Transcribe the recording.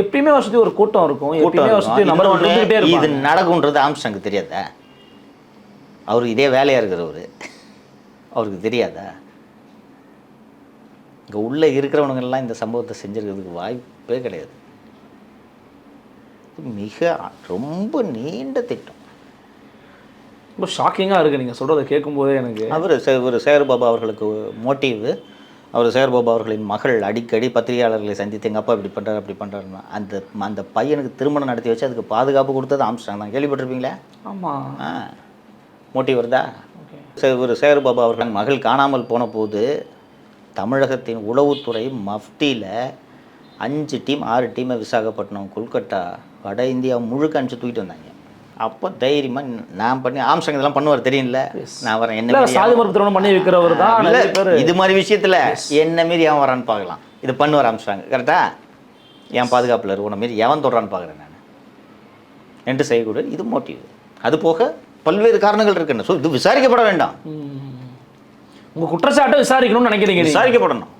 எப்பயுமே சுற்றி ஒரு கூட்டம் இருக்கும். எப்பயுமே இருக்கும். நம்பர் இது நடக்கும்ன்றது ஆம்ஸ்டாங்க்கு தெரியாதா? அவருக்கு இதே வேலையாக இருக்கிறவர். அவருக்கு தெரியாதா? இங்கே உள்ளே இருக்கிறவனுங்க எல்லாம் இந்த சம்பவத்தை செஞ்சிருக்கிறதுக்கு வாய்ப்பே கிடையாது. மிக ரொம்ப நீண்ட திட்டம். ரொம்ப ஷாக்கிங்காக இருக்குது நீங்கள் சொல்கிறத கேட்கும்போதே எனக்கு அவர் ஒரு சேகர்பாபா அவர்களுக்கு மோட்டிவ். அவர் சேகர்பாபா அவர்களின் மகள் அடிக்கடி பத்திரிகையாளர்களை சந்தித்து எங்கள் அப்பா இப்படி பண்ணுறாரு அப்படி பண்ணுறாருன்னா அந்த அந்த பையனுக்கு திருமணம் நடத்தி வச்சு அதுக்கு பாதுகாப்பு கொடுத்தது ஆம்ஸ்டாங் தான். கேள்விப்பட்டிருப்பீங்களா? ஆமாம் ஆ. மோட்டிவ் வருதா? ஒரு சேகர்பாபா அவர்கள் மகள் காணாமல் போன போது தமிழகத்தின் உளவுத்துறை மஃப்டியில் அஞ்சு டீம் ஆறு டீமை விசாகப்பட்டினம் கொல்கட்டா வட இந்தியா முழுக்க அனுப்பிச்சு தூக்கிட்டு வந்தாங்க. அப்போ தைரியமாக நான் பண்ணி ஆம்சங் இதெல்லாம் பண்ணுவார் தெரியும்ல? நான் வரேன் என்ன சாதி திருமணம் பண்ணி வைக்கிறவர் தான் இது மாதிரி விஷயத்துல என்ன மீறி எவன் வரான்னு பார்க்கலாம். இது பண்ணுவார் ஆரம்பிச்சிட்டாங்க கரெக்டா என் பாதுகாப்பில் உன மீறி எவன் தொடுறான்னு பார்க்குறேன் நான். என்று செய்யக்கூடாது இது மோட்டிவ் அது போக பல்வேறு காரணங்கள் இருக்குன்னு. ஸோ இது விசாரிக்கப்பட வேண்டாம். உங்கள் குற்றச்சாட்டை விசாரிக்கணும்னு நினைக்கிறீங்க. விசாரிக்கப்படணும்.